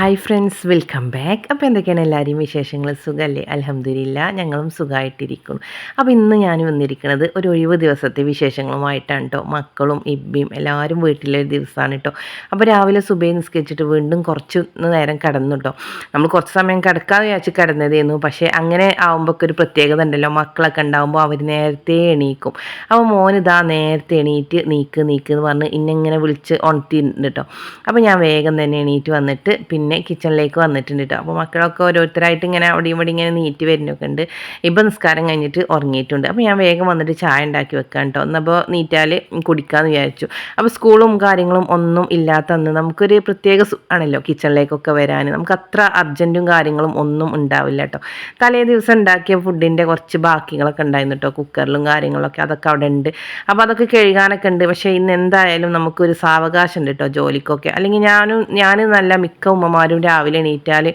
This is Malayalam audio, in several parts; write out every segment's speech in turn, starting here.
ഹായ് ഫ്രണ്ട്സ് വെൽക്കം ബാക്ക് അപ്പോൾ എന്തൊക്കെയാണ് എല്ലാവരെയും വിശേഷങ്ങൾ സുഖമല്ലേ അലഹമ്മദില്ല ഞങ്ങളും സുഖമായിട്ടിരിക്കുന്നു അപ്പോൾ ഇന്ന് ഞാൻ വന്നിരിക്കുന്നത് ഒരു ഒഴിവ് ദിവസത്തെ വിശേഷങ്ങളുമായിട്ടാണ് കേട്ടോ മക്കളും ഇബ്ബിയും എല്ലാവരും വീട്ടിലൊരു ദിവസമാണ് കേട്ടോ അപ്പോൾ രാവിലെ സുബൈ നിസ്കരിച്ചിട്ട് വീണ്ടും കുറച്ച് നേരം കിടന്നു കേട്ടോ നമ്മൾ കുറച്ച് സമയം കിടക്കാതെ വിചാരിച്ച് കിടന്നതായിരുന്നു പക്ഷേ അങ്ങനെ ആകുമ്പോൾ ഒരു പ്രത്യേകത ഉണ്ടല്ലോ. മക്കളൊക്കെ ഉണ്ടാകുമ്പോൾ അവർ നേരത്തെ എണീക്കും. അപ്പോൾ മോനിതാ നേരത്തെ എണീറ്റ് നീക്ക് നീക്ക് എന്ന് പറഞ്ഞ് ഇന്നെങ്ങനെ വിളിച്ച് ഉണർത്തിയിട്ടുണ്ട് കേട്ടോ അപ്പോൾ ഞാൻ വേഗം തന്നെ എണീറ്റ് വന്നിട്ട് പിന്നെ കിച്ചണിലേക്ക് വന്നിട്ടുണ്ട് കേട്ടോ അപ്പോൾ മക്കളൊക്കെ ഓരോരുത്തരായിട്ട് ഇങ്ങനെ അവിടെയും ഇവിടെ ഇങ്ങനെ നീറ്റ് വരുന്നൊക്കെ ഉണ്ട്. ഇപ്പം നിസ്കാരം കഴിഞ്ഞിട്ട് ഉറങ്ങിയിട്ടുണ്ട്. അപ്പോൾ ഞാൻ വേഗം വന്നിട്ട് ചായ ഉണ്ടാക്കി വെക്കാം കേട്ടോ എന്നപ്പോൾ നീറ്റാൽ കുടിക്കാമെന്ന് വിചാരിച്ചു. അപ്പോൾ സ്കൂളും കാര്യങ്ങളും ഒന്നും ഇല്ലാത്ത അന്ന് നമുക്കൊരു പ്രത്യേക ആണല്ലോ കിച്ചണിലേക്കൊക്കെ വരാൻ നമുക്ക് അത്ര അർജന്റും കാര്യങ്ങളും ഒന്നും ഉണ്ടാവില്ല കേട്ടോ തലേ ദിവസം ഉണ്ടാക്കിയ ഫുഡിന്റെ കുറച്ച് ബാക്കികളൊക്കെ ഉണ്ടായിരുന്നു കേട്ടോ കുക്കറിലും കാര്യങ്ങളൊക്കെ അതൊക്കെ അവിടെ ഉണ്ട്. അപ്പോൾ അതൊക്കെ കഴുകാനൊക്കെ ഉണ്ട്. പക്ഷേ ഇന്ന് എന്തായാലും നമുക്കൊരു സാവകാശം ഉണ്ട് കേട്ടോ ജോലിക്കൊക്കെ. അല്ലെങ്കിൽ ഞാനും ഞാൻ നല്ല മിക്ക ഉമ്മമാരും രാവിലെ എണീറ്റാൽ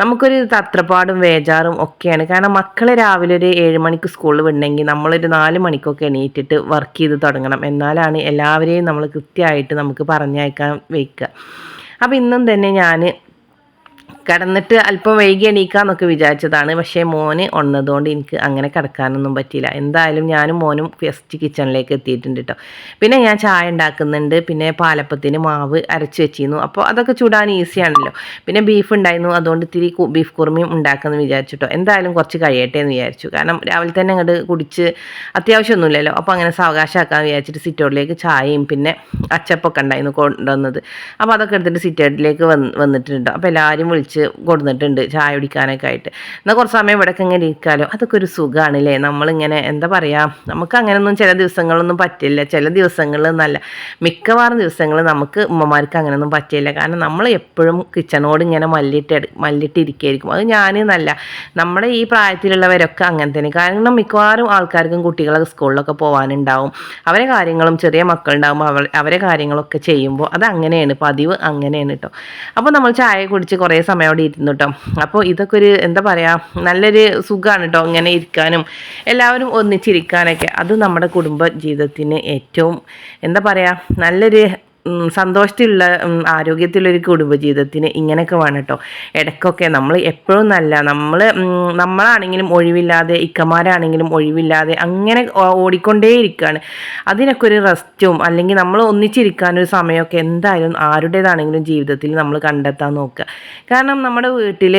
നമുക്കൊരു തത്രപ്പാടും വേജാറും ഒക്കെയാണ്. കാരണം മക്കളെ രാവിലെ ഒരു ഏഴ് മണിക്ക് സ്കൂളിൽ വിടണമെങ്കിൽ നമ്മളൊരു നാല് മണിക്കൊക്കെ എണീറ്റിട്ട് വർക്ക് ചെയ്ത് തുടങ്ങണം. എന്നാലാണ് എല്ലാവരെയും നമ്മൾ കൃത്യമായിട്ട് നമുക്ക് പറഞ്ഞയക്കാൻ വയ്ക്കുക. അപ്പോൾ ഇന്നും തന്നെ ഞാൻ കിടന്നിട്ട് അല്പം വൈകി എണീക്കാന്നൊക്കെ വിചാരിച്ചതാണ്. പക്ഷേ മോന് ഉണ്ണതുകൊണ്ട് എനിക്ക് അങ്ങനെ കിടക്കാനൊന്നും പറ്റിയില്ല. എന്തായാലും ഞാനും മോനും ഫസ്റ്റ് കിച്ചണിലേക്ക് എത്തിയിട്ടുണ്ട് കേട്ടോ പിന്നെ ഞാൻ ചായ ഉണ്ടാക്കുന്നുണ്ട്. പിന്നെ പാലപ്പത്തിന് മാവ് അരച്ച് വെച്ചിരുന്നു. അപ്പോൾ അതൊക്കെ ചൂടാൻ ഈസിയാണല്ലോ പിന്നെ ബീഫ് ഉണ്ടായിരുന്നു. അതുകൊണ്ട് ഇത്തിരി ബീഫ് കുറുമിയും ഉണ്ടാക്കുമെന്ന് വിചാരിച്ചിട്ടോ എന്തായാലും കുറച്ച് കഴിയട്ടെ എന്ന് വിചാരിച്ചു. കാരണം രാവിലെ തന്നെ അങ്ങോട്ട് കുടിച്ച് അത്യാവശ്യമൊന്നുമില്ലല്ലോ. അപ്പോൾ അങ്ങനെ സാവകാശമാക്കാൻ വിചാരിച്ചിട്ട് സിറ്റൗട്ടിലേക്ക് ചായയും പിന്നെ അച്ചപ്പൊക്കെ ഉണ്ടായിരുന്നു കൊണ്ടുവന്നത്. അപ്പോൾ അതൊക്കെ എടുത്തിട്ട് സിറ്റൗട്ടിലേക്ക് വന്ന് വന്നിട്ടുണ്ട് അപ്പോൾ എല്ലാവരും വിളിച്ച് കൊടുത്തിട്ടുണ്ട് ചായ കുടിക്കാനൊക്കെ ആയിട്ട്. എന്നാൽ കുറച്ച് സമയം ഇവിടെയൊക്കെ ഇങ്ങനെ ഇരിക്കാമല്ലോ അതൊക്കെ ഒരു സുഖമാണല്ലേ നമ്മളിങ്ങനെ എന്താ പറയുക നമുക്ക് അങ്ങനെയൊന്നും ചില ദിവസങ്ങളൊന്നും പറ്റില്ല. ചില ദിവസങ്ങളിൽ നല്ല മിക്കവാറും ദിവസങ്ങൾ നമുക്ക് ഉമ്മമാർക്ക് അങ്ങനെയൊന്നും പറ്റില്ല കാരണം നമ്മൾ എപ്പോഴും കിച്ചണോട് ഇങ്ങനെ മല്ലിട്ട് മല്ലിട്ടിരിക്കുകയായിരിക്കും അത് ഞാൻ നല്ല നമ്മുടെ ഈ പ്രായത്തിലുള്ളവരൊക്കെ അങ്ങനെ തന്നെ. കാരണം മിക്കവാറും ആൾക്കാർക്കും കുട്ടികളൊക്കെ സ്കൂളിലൊക്കെ പോകാനുണ്ടാവും അവരെ കാര്യങ്ങളും ചെറിയ മക്കളുണ്ടാകുമ്പോൾ അവർ അവരെ കാര്യങ്ങളൊക്കെ ചെയ്യുമ്പോൾ അത് അങ്ങനെയാണ് പതിവ് അങ്ങനെയാണ് കേട്ടോ അപ്പോൾ നമ്മൾ ചായ കുടിച്ച് കുറേ സമയം അവിടെ ഇരുന്നു കേട്ടോ അപ്പോൾ ഇതൊക്കെ ഒരു എന്താ പറയുക നല്ലൊരു സുഖമാണ് കേട്ടോ ഇങ്ങനെ ഇരിക്കാനും എല്ലാവരും ഒന്നിച്ചിരിക്കാനൊക്കെ. അത് നമ്മുടെ കുടുംബ ജീവിതത്തിന് ഏറ്റവും എന്താ പറയുക നല്ലൊരു സന്തോഷത്തിലുള്ള ആരോഗ്യത്തിലൊരു കുടുംബജീവിതത്തിന് ഇങ്ങനെയൊക്കെ വേണം കേട്ടോ ഇടയ്ക്കൊക്കെ നമ്മൾ എപ്പോഴും നല്ല നമ്മൾ നമ്മളാണെങ്കിലും ഒഴിവില്ലാതെ ഇക്കമാരാണെങ്കിലും ഒഴിവില്ലാതെ അങ്ങനെ ഓടിക്കൊണ്ടേയിരിക്കുകയാണ് അതിനൊക്കെ ഒരു റെസ്റ്റും അല്ലെങ്കിൽ നമ്മൾ ഒന്നിച്ചിരിക്കാനൊരു സമയമൊക്കെ എന്തായാലും ആരുടേതാണെങ്കിലും ജീവിതത്തിൽ നമ്മൾ കണ്ടെത്താൻ നോക്കുക. കാരണം നമ്മുടെ വീട്ടിൽ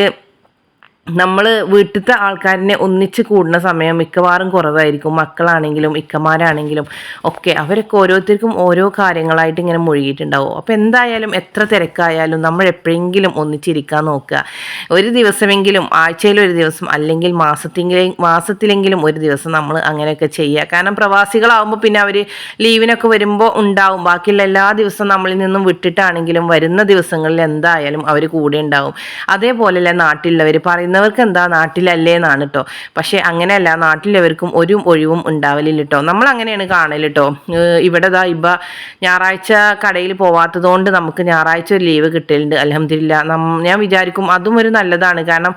നമ്മൾ വീട്ടിലത്തെ ആൾക്കാരിനെ ഒന്നിച്ച് കൂടുന്ന സമയം മിക്കവാറും കുറവായിരിക്കും. മക്കളാണെങ്കിലും ഇക്കമാരാണെങ്കിലും ഒക്കെ അവരൊക്കെ ഓരോരുത്തർക്കും ഓരോ കാര്യങ്ങളായിട്ട് ഇങ്ങനെ മുഴുകിയിട്ടുണ്ടാവും. അപ്പോൾ എന്തായാലും എത്ര തിരക്കായാലും നമ്മൾ എപ്പോഴെങ്കിലും ഒന്നിച്ചിരിക്കാൻ നോക്കുക. ഒരു ദിവസമെങ്കിലും ആഴ്ചയിൽ ഒരു ദിവസം അല്ലെങ്കിൽ മാസത്തിലെ മാസത്തിലെങ്കിലും ഒരു ദിവസം നമ്മൾ അങ്ങനെയൊക്കെ ചെയ്യുക. കാരണം പ്രവാസികളാവുമ്പോൾ പിന്നെ അവർ ലീവിനൊക്കെ വരുമ്പോൾ ഉണ്ടാവും. ബാക്കിയുള്ള എല്ലാ ദിവസവും നമ്മളിൽ നിന്നും വിട്ടിട്ടാണെങ്കിലും വരുന്ന ദിവസങ്ങളിൽ എന്തായാലും അവർ കൂടെ ഉണ്ടാവും. അതേപോലെയല്ല നാട്ടിലുള്ളവർ പറയുന്ന വരുന്നവർക്ക് എന്താ നാട്ടിലല്ലേ എന്നാണ് കേട്ടോ പക്ഷേ അങ്ങനെയല്ല നാട്ടിലവർക്കും ഒരു ഒഴിവും ഉണ്ടാവലില്ല കേട്ടോ നമ്മൾ അങ്ങനെയാണ് കാണൽ കേട്ടോ ഇവിടെ ദാ ഇബ ഞായറാഴ്ച കടയിൽ പോവാത്തതുകൊണ്ട് നമുക്ക് ഞായറാഴ്ച ഒരു ലീവ് കിട്ടലുണ്ട് അലഹമില്ല ഞാൻ വിചാരിക്കും അതും ഒരു നല്ലതാണ്. കാരണം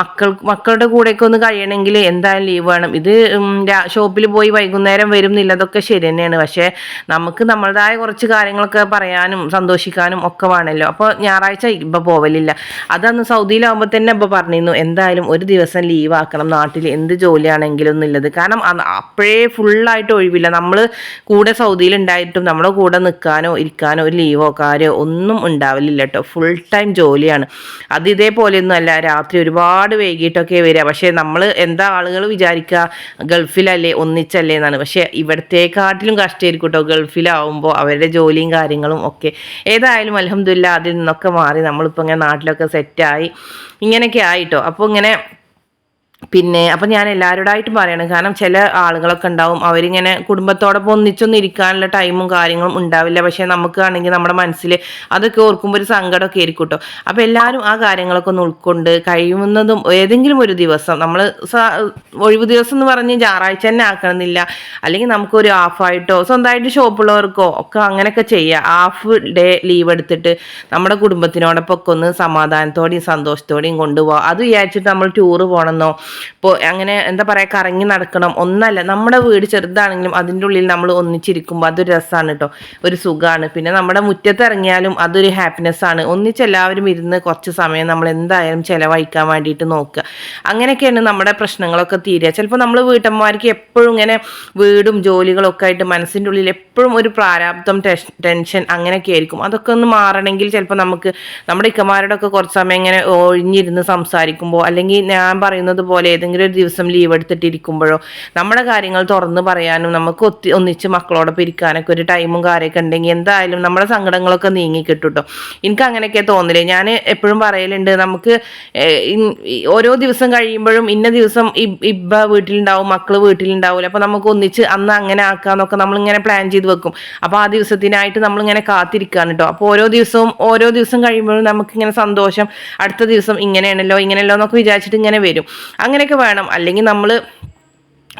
മക്കൾ മക്കളുടെ കൂടെയൊക്കെ ഒന്ന് കഴിയണമെങ്കിൽ എന്തായാലും ലീവ് വേണം. ഇത് ഷോപ്പിൽ പോയി വൈകുന്നേരം വരും എന്നില്ലതൊക്കെ ശരി തന്നെയാണ്. പക്ഷേ നമുക്ക് നമ്മളുടേതായ കുറച്ച് കാര്യങ്ങളൊക്കെ പറയാനും സന്തോഷിക്കാനും ഒക്കെ വേണമല്ലോ അപ്പോൾ ഞായറാഴ്ച ഇപ്പം പോവലില്ല. അതന്ന് സൗദിയിലാവുമ്പോൾ തന്നെ ഇപ്പം പറഞ്ഞിരുന്നു എന്തായാലും ഒരു ദിവസം ലീവാക്കണം നാട്ടിൽ എന്ത് ജോലിയാണെങ്കിലും എന്നുള്ളത് കാരണം അപ്പോഴേ ഫുള്ളായിട്ട് ഒഴിവില്ല. നമ്മൾ കൂടെ സൗദിയിൽ ഉണ്ടായിട്ടും നമ്മുടെ കൂടെ നിൽക്കാനോ ഇരിക്കാനോ ഒരു ലീവോ കാര്യമോ ഒന്നും ഉണ്ടാവില്ല കേട്ടോ ഫുൾ ടൈം ജോലിയാണ്. അത് ഇതേപോലെയൊന്നും അല്ല. രാത്രി ഒരുപാട് വൈകിട്ടൊക്കെ വരിക. പക്ഷേ നമ്മൾ എന്താ ആളുകൾ വിചാരിക്കുക? ഗൾഫിലല്ലേ ഒന്നിച്ചല്ലേ എന്നാണ്. പക്ഷേ ഇവിടത്തേക്കാട്ടിലും കഷ്ടമായിരിക്കും കേട്ടോ ഗൾഫിലാവുമ്പോൾ അവരുടെ ജോലിയും കാര്യങ്ങളും ഒക്കെ. ഏതായാലും അലഹമില്ല അതിൽ നിന്നൊക്കെ മാറി നമ്മളിപ്പോൾ ഇങ്ങനെ നാട്ടിലൊക്കെ സെറ്റായി ഇങ്ങനെയൊക്കെ ആയിട്ടോ അപ്പോൾ ഇങ്ങനെ പിന്നെ അപ്പം ഞാൻ എല്ലാവരോടായിട്ടും പറയണം. കാരണം ചില ആളുകളൊക്കെ ഉണ്ടാവും അവരിങ്ങനെ കുടുംബത്തോടൊപ്പം ഒന്നിച്ചൊന്നും ഇരിക്കാനുള്ള ടൈമും കാര്യങ്ങളും ഉണ്ടാവില്ല. പക്ഷേ നമുക്കാണെങ്കിൽ നമ്മുടെ മനസ്സിൽ അതൊക്കെ ഓർക്കുമ്പോൾ ഒരു സങ്കടമൊക്കെ ആയിരിക്കും കേട്ടോ അപ്പോൾ എല്ലാവരും ആ കാര്യങ്ങളൊക്കെ ഒന്ന് ഉൾക്കൊണ്ട് കഴിയുന്നതും ഏതെങ്കിലും ഒരു ദിവസം നമ്മൾ ഒഴിവ് ദിവസം എന്ന് പറഞ്ഞ് ഞായറാഴ്ച തന്നെ ആക്കണമെന്നില്ല. അല്ലെങ്കിൽ നമുക്കൊരു ഹാഫായിട്ടോ സ്വന്തമായിട്ട് ഷോപ്പുള്ളവർക്കോ ഒക്കെ അങ്ങനെയൊക്കെ ചെയ്യുക ഹാഫ് ഡേ ലീവ് എടുത്തിട്ട് നമ്മുടെ കുടുംബത്തിനോടൊപ്പം ഒക്കെ ഒന്ന് സമാധാനത്തോടെയും സന്തോഷത്തോടെയും കൊണ്ടുപോകാം അത് വിചാരിച്ചിട്ട് നമ്മൾ ടൂറ് പോകണമെന്നോ ഇപ്പോൾ അങ്ങനെ എന്താ പറയുക കറങ്ങി നടക്കണം. ഒന്നല്ല നമ്മുടെ വീട് ചെറുതാണെങ്കിലും അതിന്റെ ഉള്ളിൽ നമ്മൾ ഒന്നിച്ചിരിക്കുമ്പോൾ അതൊരു രസമാണ് കേട്ടോ ഒരു സുഖമാണ് പിന്നെ നമ്മുടെ മുറ്റത്ത് ഇറങ്ങിയാലും അതൊരു ഹാപ്പിനെസ് ആണ്. ഒന്നിച്ച് എല്ലാവരും ഇരുന്ന് കുറച്ച് സമയം നമ്മൾ എന്തായാലും ചിലവഴിക്കാൻ വേണ്ടിയിട്ട് നോക്കുക. അങ്ങനെയൊക്കെയാണ് നമ്മുടെ പ്രശ്നങ്ങളൊക്കെ തീരുക. ചിലപ്പോൾ നമ്മൾ വീട്ടമ്മമാർക്ക് എപ്പോഴും ഇങ്ങനെ വീടും ജോലികളൊക്കെ ആയിട്ട് മനസ്സിന്റെ ഉള്ളിൽ എപ്പോഴും ഒരു പ്രാരാബ്ദം ടെൻഷൻ അങ്ങനെയൊക്കെ ആയിരിക്കും. അതൊക്കെ ഒന്ന് മാറണമെങ്കിൽ ചിലപ്പോൾ നമുക്ക് നമ്മുടെ ഇക്കമാരുടെ ഒക്കെ കുറച്ച് സമയം ഇങ്ങനെ ഒഴിഞ്ഞിരുന്ന് സംസാരിക്കുമ്പോൾ അല്ലെങ്കിൽ ഞാൻ പറയുന്നത് ഏതെങ്കിലും ഒരു ദിവസം ലീവ് എടുത്തിട്ടിരിക്കുമ്പോഴോ നമ്മുടെ കാര്യങ്ങൾ തുറന്ന് പറയാനും നമുക്ക് ഒത്തി ഒന്നിച്ച് മക്കളോടൊപ്പം ഇരിക്കാനൊക്കെ ഒരു ടൈമും കാര്യമൊക്കെ ഉണ്ടെങ്കിൽ എന്തായാലും നമ്മുടെ സങ്കടങ്ങളൊക്കെ നീങ്ങി കിട്ടും കേട്ടോ എനിക്ക് അങ്ങനെയൊക്കെ തോന്നില്ലേ ഞാൻ എപ്പോഴും പറയലുണ്ട് നമുക്ക് ഓരോ ദിവസം കഴിയുമ്പോഴും ഇന്ന ദിവസം ഇബ് ഇബ്ബ വീട്ടിലുണ്ടാവും മക്കൾ വീട്ടിലുണ്ടാവില്ല അപ്പോൾ നമുക്ക് ഒന്നിച്ച് അന്ന് അങ്ങനെ ആക്കാന്നൊക്കെ നമ്മളിങ്ങനെ പ്ലാൻ ചെയ്ത് വെക്കും. അപ്പോൾ ആ ദിവസത്തിനായിട്ട് നമ്മളിങ്ങനെ കാത്തിരിക്കുകയാണ് കേട്ടോ അപ്പോൾ ഓരോ ദിവസവും ഓരോ ദിവസം കഴിയുമ്പോഴും നമുക്കിങ്ങനെ സന്തോഷം അടുത്ത ദിവസം ഇങ്ങനെയാണല്ലോ ഇങ്ങനെയല്ലോ എന്നൊക്കെ വിചാരിച്ചിട്ട് ഇങ്ങനെ വരും. അങ്ങനെയൊക്കെ വേണം. അല്ലെങ്കിൽ നമ്മൾ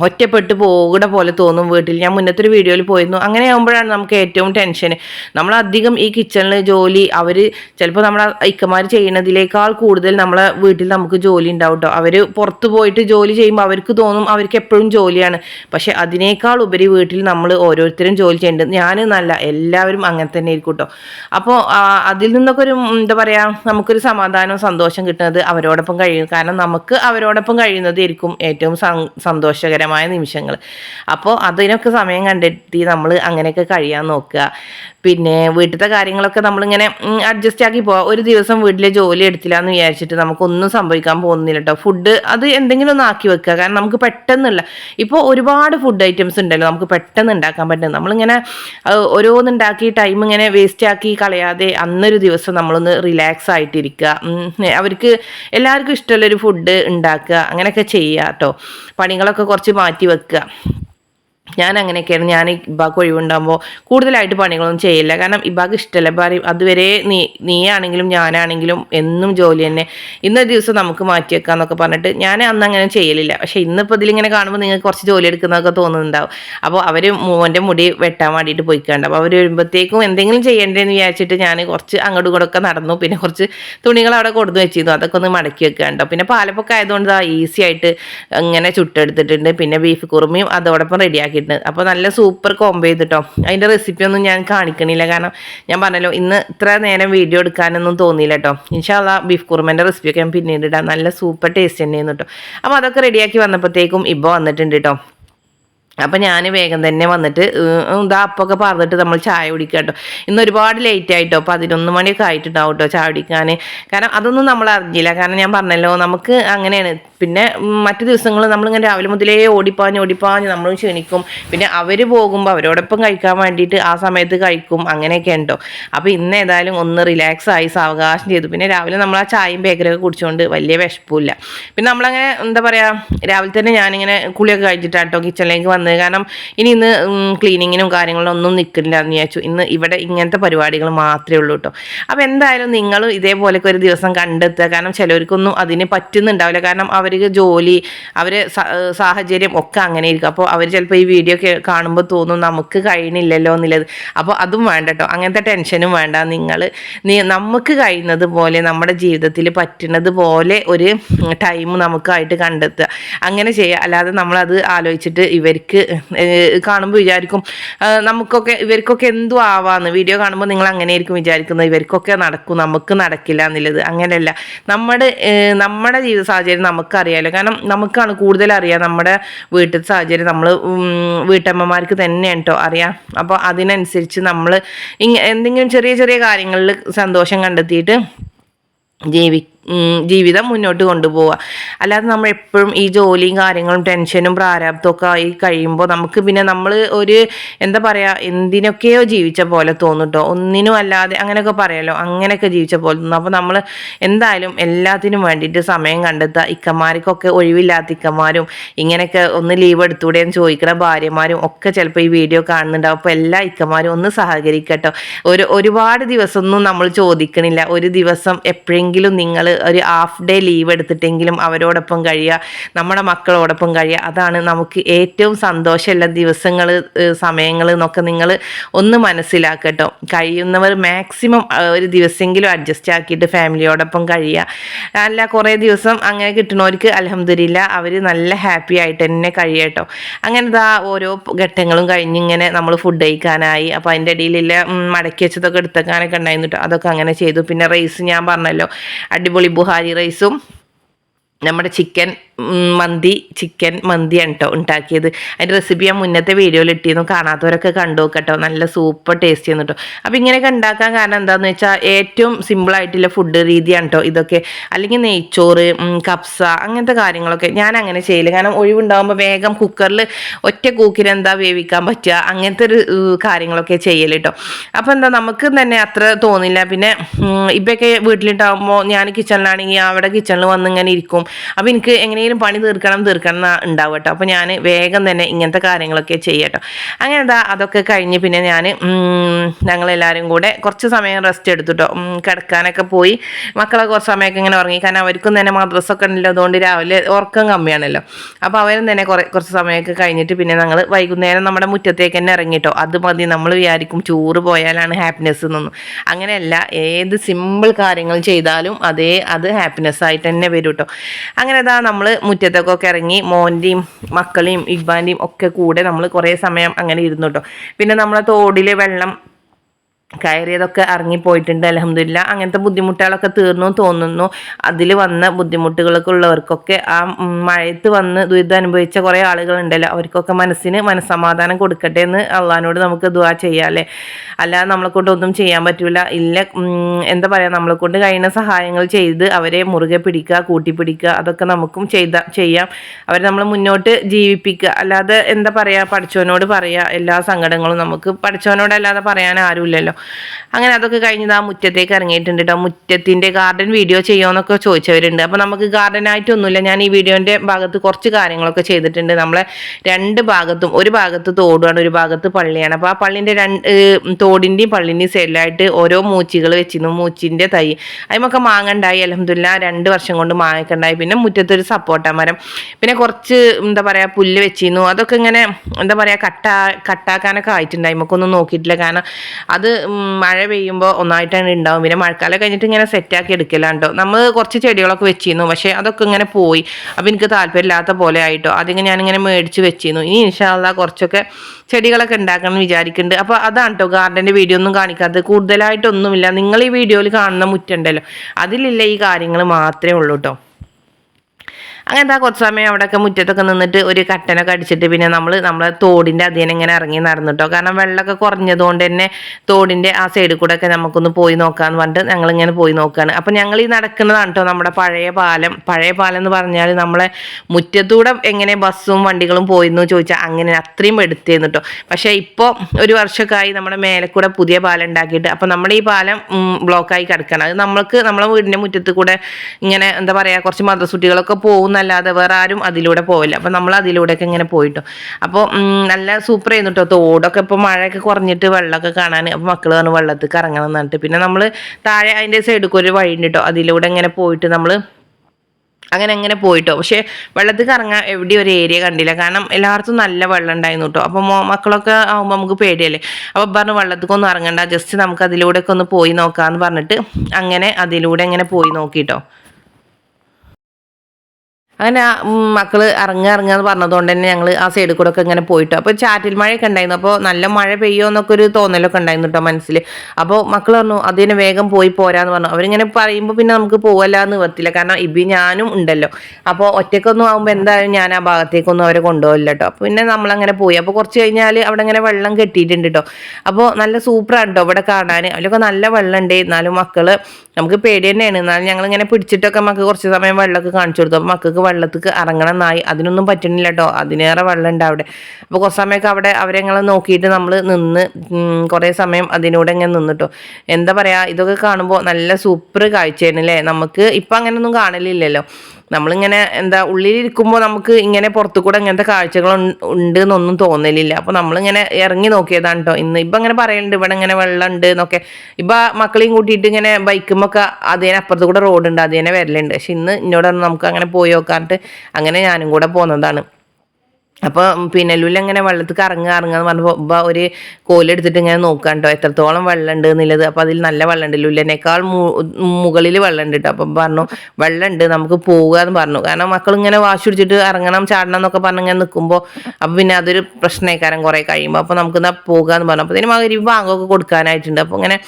ഒറ്റപ്പെട്ട് പോകുക പോലെ തോന്നും വീട്ടിൽ. ഞാൻ മുന്നത്തെ ഒരു വീഡിയോയിൽ പോയിരുന്നു. അങ്ങനെ ആകുമ്പോഴാണ് നമുക്ക് ഏറ്റവും ടെൻഷൻ നമ്മൾ അധികം ഈ കിച്ചണിൽ ജോലി അവർ ചിലപ്പോൾ നമ്മൾ ഇക്കമാർ ചെയ്യുന്നതിലേക്കാൾ കൂടുതൽ നമ്മളെ വീട്ടിൽ നമുക്ക് ജോലി ഉണ്ടാവും കേട്ടോ അവർ പുറത്ത് പോയിട്ട് ജോലി ചെയ്യുമ്പോൾ അവർക്ക് തോന്നും അവർക്ക് എപ്പോഴും ജോലിയാണ്. പക്ഷെ അതിനേക്കാൾ ഉപരി വീട്ടിൽ നമ്മൾ ഓരോരുത്തരും ജോലി ചെയ്യേണ്ടത് നല്ല എല്ലാവരും അങ്ങനെ തന്നെ ആയിരിക്കും കേട്ടോ അപ്പോൾ അതിൽ നിന്നൊക്കെ ഒരു എന്താ പറയുക നമുക്കൊരു സമാധാനവും സന്തോഷം കിട്ടുന്നത് അവരോടൊപ്പം കഴിയും. കാരണം നമുക്ക് അവരോടൊപ്പം കഴിയുന്നതായിരിക്കും ഏറ്റവും സം- സന്തോഷകരമായ നിമിഷങ്ങൾ. അപ്പോൾ അതിനൊക്കെ സമയം കണ്ടെത്തി നമ്മൾ അങ്ങനെയൊക്കെ കഴിയാൻ നോക്കുക. പിന്നെ വീട്ടിലത്തെ കാര്യങ്ങളൊക്കെ നമ്മളിങ്ങനെ അഡ്ജസ്റ്റ് ആക്കി പോവാം. ഒരു ദിവസം വീട്ടിലെ ജോലി എടുത്തില്ല എന്ന് വിചാരിച്ചിട്ട് നമുക്കൊന്നും സംഭവിക്കാൻ പോകുന്നില്ല കേട്ടോ ഫുഡ് അത് എന്തെങ്കിലും ഒന്ന് ആക്കി വെക്കുക. കാരണം നമുക്ക് പെട്ടെന്നുള്ള ഇപ്പോൾ ഒരുപാട് ഫുഡ് ഐറ്റംസ് ഉണ്ടല്ലോ. നമുക്ക് പെട്ടെന്ന് ഉണ്ടാക്കാൻ പറ്റും നമ്മളിങ്ങനെ ഓരോന്നുണ്ടാക്കി ടൈം ഇങ്ങനെ വേസ്റ്റ് ആക്കി കളയാതെ അന്നൊരു ദിവസം നമ്മളൊന്ന് റിലാക്സ് ആയിട്ടിരിക്കുക. അവർക്ക് എല്ലാവർക്കും ഇഷ്ടമുള്ളൊരു ഫുഡ് ഉണ്ടാക്കുക. അങ്ങനെയൊക്കെ ചെയ്യുക കേട്ടോ പണികളൊക്കെ കുറച്ച് മാറ്റി വെക്കുക. ഞാൻ അങ്ങനെയൊക്കെയാണ് ഞാൻ ഇബാക്ക് ഒഴിവുണ്ടാകുമ്പോൾ കൂടുതലായിട്ട് പണികളൊന്നും ചെയ്യില്ല. കാരണം ഇബാക്ക് ഇഷ്ടമല്ല പറയും അതുവരെ നീ നീയാണെങ്കിലും ഞാനാണെങ്കിലും എന്നും ജോലി തന്നെ. ഇന്നൊരു ദിവസം നമുക്ക് മാറ്റി വെക്കാന്നൊക്കെ പറഞ്ഞിട്ട് ഞാൻ അന്ന് അങ്ങനെ ചെയ്യലില്ല. പക്ഷേ ഇന്നിപ്പോൾ ഇതിലിങ്ങനെ കാണുമ്പോൾ നിങ്ങൾക്ക് കുറച്ച് ജോലി എടുക്കുന്നതൊക്കെ തോന്നുന്നുണ്ടാവും. അപ്പോൾ അവർ മോന്റെ മുടി വെട്ടാൻ വേണ്ടിയിട്ട് പോയിക്കാണ്ട്. അപ്പോൾ അവർ വരുമ്പോഴത്തേക്കും എന്തെങ്കിലും ചെയ്യേണ്ടതെന്ന് വിചാരിച്ചിട്ട് ഞാൻ കുറച്ച് അങ്ങോട്ടും ഇങ്ങോട്ടൊക്കെ നടന്നു. പിന്നെ കുറച്ച് തുണികൾ അവിടെ കൊടുത്തു വെച്ചിരുന്നു. അതൊക്കെ ഒന്ന് മടക്കി വെക്കാണ്ടോ. പിന്നെ പാലപ്പൊക്കെ ആയതുകൊണ്ട് ഈസി ആയിട്ട് ഇങ്ങനെ ചുട്ടെടുത്തിട്ടുണ്ട്. പിന്നെ ബീഫ് കുറുമിയും അതോടൊപ്പം റെഡിയാക്കിയിട്ടുണ്ട് അപ്പോൾ നല്ല സൂപ്പർ കോംബോ ചെയ്തിട്ടോ. അതിന്റെ റെസിപ്പി ഒന്നും ഞാൻ കാണിക്കണില്ല. കാരണം ഞാൻ പറഞ്ഞല്ലോ ഇന്ന് ഇത്ര നേരം വീഡിയോ എടുക്കാനൊന്നും തോന്നിയില്ല കേട്ടോ ഇൻഷാല്ല ബീഫ് കുറുമന്റെ റെസിപ്പിയൊക്കെ ഞാൻ പിന്നീട് ഇടാം. നല്ല സൂപ്പർ ടേസ്റ്റ് തന്നെയായിരുന്നു കേട്ടോ അപ്പോൾ അതൊക്കെ റെഡിയാക്കി വന്നപ്പോഴത്തേക്കും ഇപ്പോൾ വന്നിട്ടുണ്ട് കേട്ടോ അപ്പം ഞാൻ വേഗം തന്നെ വന്നിട്ട് ഇതാ അപ്പൊക്കെ പറഞ്ഞിട്ട് നമ്മൾ ചായ കുടിക്കുക കേട്ടോ ഇന്ന് ഒരുപാട് ലേറ്റ് ആയിട്ടോ പതിനൊന്ന് മണിയൊക്കെ ആയിട്ടുണ്ടാവും കേട്ടോ ചായ കുടിക്കാൻ കാരണം അതൊന്നും നമ്മൾ അറിഞ്ഞില്ല. കാരണം ഞാൻ പറഞ്ഞല്ലോ നമുക്ക് അങ്ങനെയാണ്. പിന്നെ മറ്റു ദിവസങ്ങൾ നമ്മളിങ്ങനെ രാവിലെ മുതലേ ഓടിപ്പാഞ്ഞ് ഓടിപ്പാഞ്ഞ് നമ്മൾ ക്ഷണിക്കും. പിന്നെ അവർ പോകുമ്പോൾ അവരോടൊപ്പം കഴിക്കാൻ വേണ്ടിയിട്ട് ആ സമയത്ത് കഴിക്കും. അങ്ങനെയൊക്കെ ഉണ്ടോ അപ്പോൾ ഇന്ന് ഏതായാലും ഒന്ന് റിലാക്സ് ആയി സാവകാശം ചെയ്തു. പിന്നെ രാവിലെ നമ്മൾ ആ ചായയും ബേക്കറിയൊക്കെ കുടിച്ചുകൊണ്ട് വലിയ വിഷപ്പില്ല പിന്നെ നമ്മളങ്ങനെ എന്താ പറയുക രാവിലെ തന്നെ ഞാനിങ്ങനെ കുളിയൊക്കെ കഴിച്ചിട്ടാട്ടോ കിച്ചണിലേക്ക് വന്നത് കാരണം ഇനി ഇന്ന് ക്ലീനിങ്ങിനും കാര്യങ്ങളും ഒന്നും നിൽക്കില്ല എന്ന് വിചാരിച്ചു. ഇന്ന് ഇവിടെ ഇങ്ങനത്തെ പരിപാടികൾ മാത്രമേ ഉള്ളൂ കേട്ടോ അപ്പോൾ എന്തായാലും നിങ്ങൾ ഇതേപോലെയൊക്കെ ഒരു ദിവസം കണ്ടെത്തുക. കാരണം ചിലവർക്കൊന്നും അതിന് പറ്റുന്നുണ്ടാവില്ല. കാരണം അവർക്ക് ജോലി അവരെ സാഹചര്യം ഒക്കെ അങ്ങനെ ഇരിക്കും അപ്പോൾ അവർ ചിലപ്പോൾ ഈ വീഡിയോ കാണുമ്പോൾ തോന്നും നമുക്ക് കഴിയണില്ലല്ലോ എന്നുള്ളത്. അപ്പോൾ അതും വേണ്ട കേട്ടോ അങ്ങനത്തെ ടെൻഷനും വേണ്ട. നിങ്ങൾ നമുക്ക് കഴിയുന്നത് പോലെ നമ്മുടെ ജീവിതത്തിൽ പറ്റുന്നത് പോലെ ഒരു ടൈം നമുക്കായിട്ട് കണ്ടെത്തുക. അങ്ങനെ ചെയ്യുക. അല്ലാതെ നമ്മളത് ആലോചിച്ചിട്ട് ഇവർക്ക് കാണുമ്പോൾ വിചാരിക്കും നമുക്കൊക്കെ ഇവർക്കൊക്കെ എന്തു ആവാന്ന്. വീഡിയോ കാണുമ്പോൾ നിങ്ങൾ അങ്ങനെ ആയിരിക്കും വിചാരിക്കുന്നത് ഇവർക്കൊക്കെ നടക്കും നമുക്ക് നടക്കില്ല എന്നുള്ളത്. അങ്ങനെയല്ല. നമ്മുടെ നമ്മുടെ ജീവിത സാഹചര്യം നമുക്കറിയാമല്ലോ കാരണം നമുക്കാണ് കൂടുതൽ അറിയാം നമ്മുടെ വീട്ടിൽ സാഹചര്യം. നമ്മൾ വീട്ടമ്മമാർക്ക് തന്നെയാണ് കേട്ടോ അറിയാം. അപ്പോൾ അതിനനുസരിച്ച് നമ്മൾ എന്തെങ്കിലും ചെറിയ ചെറിയ കാര്യങ്ങളിൽ സന്തോഷം കണ്ടെത്തിയിട്ട് ജീവി ജീവിതം മുന്നോട്ട് കൊണ്ടുപോവുക. അല്ലാതെ നമ്മൾ എപ്പോഴും ഈ ജോലിയും കാര്യങ്ങളും ടെൻഷനും പ്രാരാബ്ദവും ആയി കഴിയുമ്പോൾ നമുക്ക് പിന്നെ നമ്മൾ ഒരു എന്താ പറയുക എന്തിനൊക്കെയോ ജീവിച്ച പോലെ തോന്നും കേട്ടോ ഒന്നിനും അല്ലാതെ അങ്ങനെയൊക്കെ പറയാലോ അങ്ങനെയൊക്കെ ജീവിച്ച പോലെ തോന്നും. അപ്പോൾ നമ്മൾ എന്തായാലും എല്ലാത്തിനും വേണ്ടിയിട്ട് സമയം കണ്ടെത്തുക. ഇക്കന്മാർക്കൊക്കെ ഒഴിവില്ലാത്ത ഇക്കന്മാരും ഇങ്ങനെയൊക്കെ ഒന്ന് ലീവ് എടുത്തൂടെ എന്ന് ചോദിക്കുന്ന ഭാര്യമാരും ഒക്കെ ചിലപ്പോൾ ഈ വീഡിയോ കാണുന്നുണ്ടാവും. അപ്പോൾ എല്ലാ ഇക്കന്മാരും ഒന്ന് സഹകരിക്കട്ടോ. ഒരു ഒരുപാട് ദിവസമൊന്നും നമ്മൾ ചോദിക്കണില്ല. ഒരു ദിവസം എപ്പോഴെങ്കിലും നിങ്ങൾ ഒരു ഹാഫ് ഡേ ലീവ് എടുത്തിട്ടെങ്കിലും അവരോടൊപ്പം കഴിയുക നമ്മുടെ മക്കളോടൊപ്പം കഴിയുക. അതാണ് നമുക്ക് ഏറ്റവും സന്തോഷമുള്ള ദിവസങ്ങൾ സമയങ്ങൾ എന്നൊക്കെ നിങ്ങൾ ഒന്ന് മനസ്സിലാക്കട്ടോ. കഴിയുന്നവർ മാക്സിമം ഒരു ദിവസമെങ്കിലും അഡ്ജസ്റ്റ് ആക്കിയിട്ട് ഫാമിലിയോടൊപ്പം കഴിയുക. അല്ല കുറേ ദിവസം അങ്ങനെ കിട്ടുന്നവർക്ക് അലഹമില്ല അവർ നല്ല ഹാപ്പി ആയിട്ട് തന്നെ കഴിയട്ടോ അങ്ങനെ ഇതാ ഓരോ ഘട്ടങ്ങളും കഴിഞ്ഞിങ്ങനെ നമ്മൾ ഫുഡ് കഴിക്കാനായി. അപ്പോൾ അതിന്റെ ഇടയിലില്ല മടക്കി വെച്ചതൊക്കെ എടുത്തേക്കാനൊക്കെ ഉണ്ടായിരുന്നു കേട്ടോ. അതൊക്കെ അങ്ങനെ ചെയ്തു. പിന്നെ റേസ് ഞാൻ പറഞ്ഞല്ലോ അടിപൊളി ബുഹാരി റൈസും നമ്മുടെ ചിക്കൻ മന്തി ചിക്കൻ മന്തിയാണ് കേട്ടോ ഉണ്ടാക്കിയത്. അതിന്റെ റെസിപ്പി ഞാൻ മുന്നത്തെ വീഡിയോയിൽ ഇട്ടിരുന്നു. കാണാത്തവരൊക്കെ കണ്ടു നോക്കട്ടോ. നല്ല സൂപ്പർ ടേസ്റ്റ് ചെയ്യുന്നു കേട്ടോ അപ്പോൾ ഇങ്ങനെയൊക്കെ ഉണ്ടാക്കാൻ കാരണം എന്താണെന്ന് വെച്ചാൽ ഏറ്റവും സിമ്പിളായിട്ടുള്ള ഫുഡ് രീതിയാണ് കേട്ടോ ഇതൊക്കെ. അല്ലെങ്കിൽ നെയ്ച്ചോറ് കപ്സ അങ്ങനത്തെ കാര്യങ്ങളൊക്കെ ഞാൻ അങ്ങനെ ചെയ്യില്ല കാരണം ഒഴിവുണ്ടാകുമ്പോൾ വേഗം കുക്കറിൽ ഒറ്റ കൂക്കിന് എന്താ വേവിക്കാൻ പറ്റുക? അങ്ങനത്തെ ഒരു കാര്യങ്ങളൊക്കെ ചെയ്യൽ കേട്ടോ അപ്പോൾ എന്താ നമുക്ക് തന്നെ അത്ര തോന്നില്ല. പിന്നെ ഇപ്പൊക്കെ വീട്ടിലുണ്ടാകുമ്പോൾ ഞാൻ കിച്ചണിലാണെങ്കിൽ അവിടെ കിച്ചണിൽ വന്ന് ഇങ്ങനെ ഇരിക്കും. അപ്പോൾ എനിക്ക് എങ്ങനെയും പണി തീർക്കണം തീർക്കണം എന്ന് ഉണ്ടാവും കേട്ടോ അപ്പോൾ ഞാൻ വേഗം തന്നെ ഇങ്ങനത്തെ കാര്യങ്ങളൊക്കെ ചെയ്യട്ടോ അങ്ങനെ എന്താ അതൊക്കെ കഴിഞ്ഞ് പിന്നെ ഞാൻ ഞങ്ങളെല്ലാവരും കൂടെ കുറച്ച് സമയം റെസ്റ്റ് എടുത്തുട്ടോ കിടക്കാനൊക്കെ പോയി. മക്കളെ കുറച്ച് സമയമൊക്കെ ഇങ്ങനെ ഉറങ്ങി. കാരണം അവർക്കും തന്നെ മദ്രസ ഒക്കെ ഉണ്ടല്ലോ. അതുകൊണ്ട് രാവിലെ ഉറക്കം കമ്മിയാണല്ലോ. അപ്പോൾ അവരും തന്നെ കുറേ കുറച്ച് സമയമൊക്കെ കഴിഞ്ഞിട്ട് പിന്നെ ഞങ്ങൾ വൈകുന്നേരം നമ്മുടെ മുറ്റത്തേക്ക് തന്നെ ഇറങ്ങിട്ടോ അത് മതി. നമ്മൾ വിചാരിക്കും ടൂറ് പോയാലാണ് ഹാപ്പിനെസ് എന്നൊന്നും അങ്ങനെയല്ല. ഏത് സിമ്പിൾ കാര്യങ്ങൾ ചെയ്താലും അതേ അത് ഹാപ്പിനെസ് ആയിട്ട് തന്നെ വരും കേട്ടോ അങ്ങനെ ഇതാ നമ്മൾ മുറ്റത്തൊക്കെ ഇറങ്ങി മോന്റെയും മക്കളെയും ഇഗ്ബാന്റെയും ഒക്കെ കൂടെ നമ്മൾ കുറേ സമയം അങ്ങനെ ഇരുന്നു കേട്ടോ പിന്നെ നമ്മളെ തോടിലെ വെള്ളം കയറിയതൊക്കെ ഇറങ്ങിപ്പോയിട്ടുണ്ട് അലഹമില്ല അങ്ങനത്തെ ബുദ്ധിമുട്ടുകളൊക്കെ തീർന്നു തോന്നുന്നു. അതിൽ വന്ന ബുദ്ധിമുട്ടുകളൊക്കെ ഉള്ളവർക്കൊക്കെ ആ മഴയത്ത് വന്ന് ദുരിതം അനുഭവിച്ച കുറേ ആളുകളുണ്ടല്ലോ. അവർക്കൊക്കെ മനസ്സിന് മനസ്സമാധാനം കൊടുക്കട്ടെ എന്ന് അള്ളഹാനോട് നമുക്ക് ദുവാ ചെയ്യാമല്ലേ അല്ലാതെ നമ്മളെ കൊണ്ട് ഒന്നും ചെയ്യാൻ പറ്റില്ല ഇല്ല എന്താ പറയുക നമ്മളെ കൊണ്ട് കഴിയുന്ന സഹായങ്ങൾ ചെയ്ത് അവരെ മുറുകെ പിടിക്കുക കൂട്ടിപ്പിടിക്കുക അതൊക്കെ നമുക്കും ചെയ്ത ചെയ്യാം. അവരെ നമ്മൾ മുന്നോട്ട് ജീവിപ്പിക്കുക. അല്ലാതെ എന്താ പറയുക പഠിച്ചവനോട് പറയുക എല്ലാ സങ്കടങ്ങളും നമുക്ക് പഠിച്ചവനോട് അല്ലാതെ പറയാൻ ആരുമില്ലല്ലോ. അങ്ങനെ അതൊക്കെ കഴിഞ്ഞത് ആ മുറ്റത്തേക്ക് ഇറങ്ങിയിട്ടുണ്ട് കേട്ടോ മുറ്റത്തിന്റെ ഗാർഡൻ വീഡിയോ ചെയ്യുമെന്നൊക്കെ ചോദിച്ചവരുണ്ട്. അപ്പോൾ നമുക്ക് ഗാർഡനായിട്ടൊന്നുമില്ല ഞാൻ ഈ വീഡിയോന്റെ ഭാഗത്ത് കുറച്ച് കാര്യങ്ങളൊക്കെ ചെയ്തിട്ടുണ്ട്. നമ്മളെ രണ്ട് ഭാഗത്തും ഒരു ഭാഗത്ത് തോടുമാണ് ഒരു ഭാഗത്ത് പള്ളിയാണ്. അപ്പോൾ ആ പള്ളിന്റെ രണ്ട് തോടിന്റെയും പള്ളിന്റെയും സൈഡിലായിട്ട് ഓരോ മൂച്ചികൾ വെച്ചിരുന്നു. മൂച്ചിന്റെ തൈ. അതിമൊക്കെ മാങ്ങണ്ടായി അലഹമില്ല രണ്ട് വർഷം കൊണ്ട് മാങ്ങയൊക്കെ പിന്നെ മുറ്റത്തൊരു സപ്പോട്ട മരം. പിന്നെ കുറച്ച് എന്താ പറയുക പുല്ല് വെച്ചിരുന്നു. അതൊക്കെ ഇങ്ങനെ എന്താ പറയുക കട്ട കട്ടാക്കാനൊക്കെ ആയിട്ടുണ്ടായി നമുക്കൊന്നും നോക്കിയിട്ടില്ല. കാരണം അത് മഴ പെയ്യുമ്പോൾ ഒന്നായിട്ടാണ് ഉണ്ടാവും പിന്നെ മഴക്കാലം കഴിഞ്ഞിട്ട് ഇങ്ങനെ സെറ്റാക്കി എടുക്കലാണ് കേട്ടോ നമ്മൾ കുറച്ച് ചെടികളൊക്കെ വെച്ചിരുന്നു. പക്ഷേ അതൊക്കെ ഇങ്ങനെ പോയി. അപ്പോൾ എനിക്ക് താല്പര്യമില്ലാത്ത പോലെ ആയിട്ടോ. അതിങ്ങനെ ഞാനിങ്ങനെ മേടിച്ച് വെച്ചിരുന്നു. ഇനി ഇൻഷാല്ല കുറച്ചൊക്കെ ചെടികളൊക്കെ ഉണ്ടാക്കണം എന്ന് വിചാരിക്കുന്നുണ്ട് അപ്പോൾ അതാണ് കേട്ടോ ഗാർഡന്റെ വീഡിയോ ഒന്നും കാണിക്കാത്തത്. കൂടുതലായിട്ടൊന്നുമില്ല. നിങ്ങൾ ഈ വീഡിയോയിൽ കാണുന്ന മുറ്റുണ്ടല്ലോ അതിലില്ല ഈ കാര്യങ്ങൾ മാത്രമേ ഉള്ളൂ കേട്ടോ അങ്ങനത്തെ ആ കുറച്ച് സമയം അവിടെയൊക്കെ മുറ്റത്തൊക്കെ നിന്നിട്ട് ഒരു കട്ടനൊക്കെ അടിച്ചിട്ട് പിന്നെ നമ്മൾ നമ്മളെ തോടിന്റെ അധീനം ഇങ്ങനെ ഇറങ്ങി നടന്നിട്ടോ കാരണം വെള്ളമൊക്കെ കുറഞ്ഞതുകൊണ്ട് തന്നെ തോടിന്റെ ആ സൈഡിൽ കൂടെ ഒക്കെ നമുക്കൊന്ന് പോയി നോക്കാമെന്ന് പറഞ്ഞിട്ട് ഞങ്ങളിങ്ങനെ പോയി നോക്കുകയാണ് അപ്പം ഞങ്ങൾ ഈ നടക്കുന്നതാണ് കേട്ടോ നമ്മുടെ പഴയ പാലം. പഴയ പാലം എന്ന് പറഞ്ഞാൽ നമ്മളെ മുറ്റത്തൂടെ എങ്ങനെ ബസ്സും വണ്ടികളും പോയിരുന്നു ചോദിച്ചാൽ അങ്ങനെ അത്രയും എടുത്തിരുന്നു കേട്ടോ പക്ഷേ ഇപ്പോൾ ഒരു വർഷമൊക്കെ നമ്മുടെ മേലെ കൂടെ പുതിയ പാലം ഉണ്ടാക്കിയിട്ട് അപ്പം നമ്മുടെ ഈ പാലം ബ്ലോക്കായി കിടക്കണം. അത് നമ്മൾക്ക് നമ്മളെ വീടിന്റെ മുറ്റത്ത് കൂടെ ഇങ്ങനെ എന്താ പറയുക കുറച്ച് മദ്രസുട്ടികളൊക്കെ പോകുന്നല്ലാതെ വേറെ ആരും അതിലൂടെ പോവില്ല. അപ്പം നമ്മൾ അതിലൂടെയൊക്കെ ഇങ്ങനെ പോയിട്ടോ. അപ്പോൾ നല്ല സൂപ്പർ ചെയ്യുന്നു കേട്ടോ തോടൊക്കെ ഇപ്പോൾ മഴയൊക്കെ കുറഞ്ഞിട്ട് വെള്ളമൊക്കെ കാണാൻ. അപ്പോൾ മക്കൾ പറഞ്ഞു വെള്ളത്തിൽ കറങ്ങണം എന്നിട്ട് പിന്നെ നമ്മൾ താഴെ അതിന്റെ സൈഡിൽ ഒരു വഴി ഉണ്ട് കേട്ടോ അതിലൂടെ ഇങ്ങനെ പോയിട്ട് നമ്മൾ അങ്ങനെ അങ്ങനെ പോയിട്ടോ. പക്ഷേ വെള്ളത്തിൽ കറങ്ങാൻ എവിടെയും ഒരു ഏരിയ കണ്ടില്ല. കാരണം എല്ലായിടത്തും നല്ല വെള്ളം ഉണ്ടായിരുന്നു കേട്ടോ അപ്പോൾ മക്കളൊക്കെ ആകുമ്പോൾ നമുക്ക് പേടിയല്ലേ? അപ്പോൾ പറഞ്ഞു വെള്ളത്തിക്കൊന്നും ഇറങ്ങണ്ട. ജസ്റ്റ് നമുക്ക് അതിലൂടെയൊക്കെ ഒന്ന് പോയി നോക്കാമെന്ന് പറഞ്ഞിട്ട് അങ്ങനെ അതിലൂടെ ഇങ്ങനെ പോയി നോക്കിട്ടോ അങ്ങനെ ആ ഉം, മക്കൾ ഇറങ്ങുക ഇറങ്ങുക എന്ന് പറഞ്ഞതുകൊണ്ട് തന്നെ ഞങ്ങൾ ആ സൈഡിൽ കൂടെ ഒക്കെ ഇങ്ങനെ പോയിട്ടു. അപ്പോൾ ചാറ്റിൽ മഴയൊക്കെ ഉണ്ടായിരുന്നു. അപ്പോൾ നല്ല മഴ പെയ്യോ എന്നൊക്കെ ഒരു തോന്നലൊക്കെ ഉണ്ടായിരുന്നു കേട്ടോ മനസ്സിൽ അപ്പോൾ മക്കൾ പറഞ്ഞു അതിന് വേഗം പോയി പോരാന്ന് പറഞ്ഞു. അവരിങ്ങനെ പറയുമ്പോൾ പിന്നെ നമുക്ക് പോകല്ല എന്ന് നിവർത്തില്ല കാരണം ഇബി ഞാനും ഉണ്ടല്ലോ. അപ്പോൾ ഒറ്റയ്ക്കൊന്നും ആകുമ്പോൾ എന്തായാലും ഞാൻ ആ ഭാഗത്തേക്കൊന്നും അവരെ കൊണ്ടുപോകില്ല കേട്ടോ അപ്പോൾ പിന്നെ നമ്മളങ്ങനെ പോയി. അപ്പോൾ കുറച്ച് കഴിഞ്ഞാൽ അവിടെ ഇങ്ങനെ വെള്ളം കെട്ടിയിട്ടുണ്ട് കേട്ടോ അപ്പോൾ നല്ല സൂപ്പറാണ് കേട്ടോ ഇവിടെ കാണാൻ അതിലൊക്കെ നല്ല വെള്ളം ഉണ്ട്. എന്നാലും മക്കൾ നമുക്ക് പേടി തന്നെയാണ്. എന്നാലും ഞങ്ങളിങ്ങനെ പിടിച്ചിട്ടൊക്കെ മക്കൾ കുറച്ച് സമയം വെള്ളമൊക്കെ കാണിച്ചു കൊടുത്തു. അപ്പോൾ മക്കൾക്ക് വെള്ളത്തേക്ക് ഇറങ്ങണം എന്നായി. അതിനൊന്നും പറ്റണില്ല കേട്ടോ അതിനേറെ വെള്ളം ഉണ്ട് അവിടെ. അപ്പോൾ കുറച്ച് സമയമൊക്കെ അവിടെ അവരെ ഞങ്ങൾ നോക്കിയിട്ട് നമ്മൾ നിന്ന് കുറേ സമയം അതിനൂടെ ഇങ്ങനെ നിന്നിട്ടോ എന്താ പറയുക ഇതൊക്കെ കാണുമ്പോൾ നല്ല സൂപ്പർ കാഴ്ചയാണ് അല്ലേ നമുക്ക് ഇപ്പം അങ്ങനെയൊന്നും കാണലില്ലല്ലോ. നമ്മളിങ്ങനെ എന്താ ഉള്ളിലിരിക്കുമ്പോൾ നമുക്ക് ഇങ്ങനെ പുറത്തു കൂടെ ഇങ്ങനത്തെ കാഴ്ചകൾ ഉണ്ട് എന്നൊന്നും തോന്നലില്ല. അപ്പോൾ നമ്മളിങ്ങനെ ഇറങ്ങി നോക്കിയതാണ് കേട്ടോ ഇന്ന് ഇപ്പം ഇങ്ങനെ പറയുന്നുണ്ട് ഇവിടെ ഇങ്ങനെ വെള്ളം ഉണ്ട് എന്നൊക്കെ. ഇപ്പം മക്കളെയും കൂട്ടിയിട്ട് ഇങ്ങനെ ബൈക്കുമൊക്കെ അതിനപ്പുറത്ത് കൂടെ റോഡുണ്ട് അതിനെ വരലുണ്ട്. പക്ഷെ ഇന്ന് പറഞ്ഞു നമുക്ക് അങ്ങനെ പോയി നോക്കാറിട്ട് അങ്ങനെ ഞാനും കൂടെ പോകുന്നതാണ് അപ്പോൾ പിന്നെ ലുല്ല ഇങ്ങനെ വെള്ളത്തിൽ കറങ്ങുക ഇറങ്ങുക എന്ന് പറഞ്ഞപ്പോൾ ഉബ്ബ ഒരു കോലെടുത്തിട്ട് ഇങ്ങനെ നോക്കാണ്ടോ എത്രത്തോളം വെള്ളം ഉണ്ട് എന്നുള്ളത്. അപ്പോൾ അതിൽ നല്ല വെള്ളമുണ്ട് ലുല്ലനേക്കാൾ മുകളിൽ വെള്ളമുണ്ട് കേട്ടോ അപ്പം പറഞ്ഞു വെള്ളമുണ്ട് നമുക്ക് പോവുക എന്ന് പറഞ്ഞു. കാരണം മക്കൾ ഇങ്ങനെ വാശി പിടിച്ചിട്ട് ഇറങ്ങണം ചാടണം എന്നൊക്കെ പറഞ്ഞ് ഇങ്ങനെ നിൽക്കുമ്പോൾ അപ്പോൾ പിന്നെ അതൊരു പ്രശ്നമായിക്കാരം കുറേ കഴിയുമ്പോൾ അപ്പോൾ നമുക്ക് എന്നാ പോകുക എന്ന് പറഞ്ഞു. അപ്പോൾ ഇതിന് മകരി ബാങ്കൊക്കെ കൊടുക്കാനായിട്ടുണ്ട്. അപ്പോൾ ഇങ്ങനെ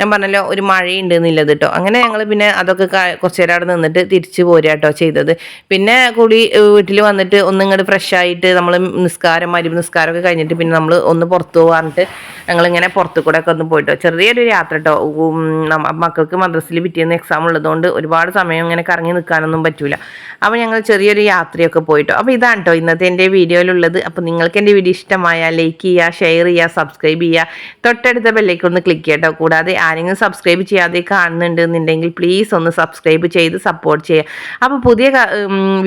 ഞാൻ പറഞ്ഞല്ലോ ഒരു മഴയുണ്ട് എന്നുള്ളത് കേട്ടോ അങ്ങനെ ഞങ്ങൾ പിന്നെ അതൊക്കെ കുറച്ച് നേരം അവിടെ നിന്നിട്ട് തിരിച്ച് പോരുക കേട്ടോ ചെയ്തത്. പിന്നെ കൂടി വീട്ടിൽ വന്നിട്ട് ഒന്ന് ഇങ്ങോട്ട് ഫ്രഷ് ആയിട്ട് നമ്മൾ നിസ്കാരം അരിവ് നിസ്കാരമൊക്കെ കഴിഞ്ഞിട്ട് പിന്നെ നമ്മൾ ഒന്ന് പുറത്ത് പോകാറിട്ട് ഞങ്ങളിങ്ങനെ പുറത്ത് കൂടെ ഒക്കെ ഒന്ന് പോയിട്ടോ. ചെറിയൊരു യാത്ര കേട്ടോ മക്കൾക്ക് മദ്രസിൽ പിറ്റേന്ന് എക്സാം ഉള്ളതുകൊണ്ട് ഒരുപാട് സമയം ഇങ്ങനെ കറങ്ങി നിൽക്കാനൊന്നും പറ്റൂല. അപ്പോൾ ഞങ്ങൾ ചെറിയൊരു യാത്രയൊക്കെ പോയിട്ടോ. അപ്പോൾ ഇതാണ് കേട്ടോ ഇന്നത്തെ എന്റെ വീഡിയോയിലുള്ളത്. അപ്പോൾ നിങ്ങൾക്ക് എന്റെ വീഡിയോ ഇഷ്ടമായാൽ ലൈക്ക് ചെയ്യുക ഷെയർ ചെയ്യുക സബ്സ്ക്രൈബ് ചെയ്യുക തൊട്ടടുത്ത ബെല്ലേക്ക് ഒന്ന് ക്ലിക്ക് ചെയ്യട്ടോ. കൂടാതെ ആരെങ്കിലും സബ്സ്ക്രൈബ് ചെയ്യാതെ കാണുന്നുണ്ട് എന്നുണ്ടെങ്കിൽ പ്ലീസ് ഒന്ന് സബ്സ്ക്രൈബ് ചെയ്ത് സപ്പോർട്ട് ചെയ്യുക അപ്പോൾ പുതിയ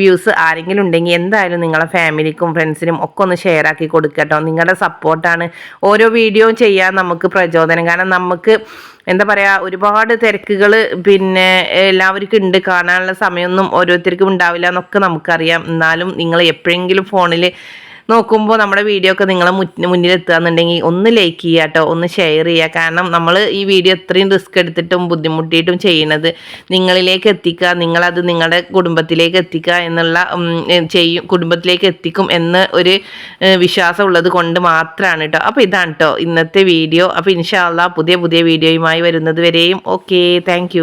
വ്യൂസ് ആരെങ്കിലും ഉണ്ടെങ്കിൽ എന്തായാലും നിങ്ങളെ ഫാമിലിക്കും ഫ്രണ്ട്സിനും ഒക്കെ ഒന്ന് ഷെയർ ആക്കി കൊടുക്കട്ടോ കേട്ടോ. നിങ്ങളുടെ സപ്പോർട്ടാണ് ഓരോ വീഡിയോ ചെയ്യാൻ നമുക്ക് പ്രചോദനം. കാരണം നമുക്ക് എന്താ പറയുക ഒരുപാട് തിരക്കുകൾ പിന്നെ എല്ലാവർക്കും ഉണ്ട്. കാണാനുള്ള സമയമൊന്നും ഓരോരുത്തർക്കും ഉണ്ടാവില്ല എന്നൊക്കെ നമുക്കറിയാം. എന്നാലും നിങ്ങൾ എപ്പോഴെങ്കിലും ഫോണിൽ നോക്കുമ്പോൾ നമ്മുടെ വീഡിയോ ഒക്കെ നിങ്ങളെ എത്തുകയെന്നുണ്ടെങ്കിൽ ഒന്ന് ലൈക്ക് ചെയ്യുക കേട്ടോ ഒന്ന് ഷെയർ ചെയ്യുക. കാരണം നമ്മൾ ഈ വീഡിയോ ഇത്രയും റിസ്ക് എടുത്തിട്ടും ബുദ്ധിമുട്ടിയിട്ടും ചെയ്യുന്നത് നിങ്ങളിലേക്ക് എത്തിക്കുക നിങ്ങളത് നിങ്ങളുടെ കുടുംബത്തിലേക്ക് എത്തിക്കുക എന്നുള്ള ചെയ്യും കുടുംബത്തിലേക്ക് എത്തിക്കും എന്ന് ഒരു വിശ്വാസം ഉള്ളത് കൊണ്ട് മാത്രമാണ് കേട്ടോ. അപ്പോൾ ഇതാണ് കേട്ടോ ഇന്നത്തെ വീഡിയോ അപ്പോൾ ഇൻഷാല്ല പുതിയ പുതിയ വീഡിയോയുമായി വരുന്നത് വരെയും. Okay thank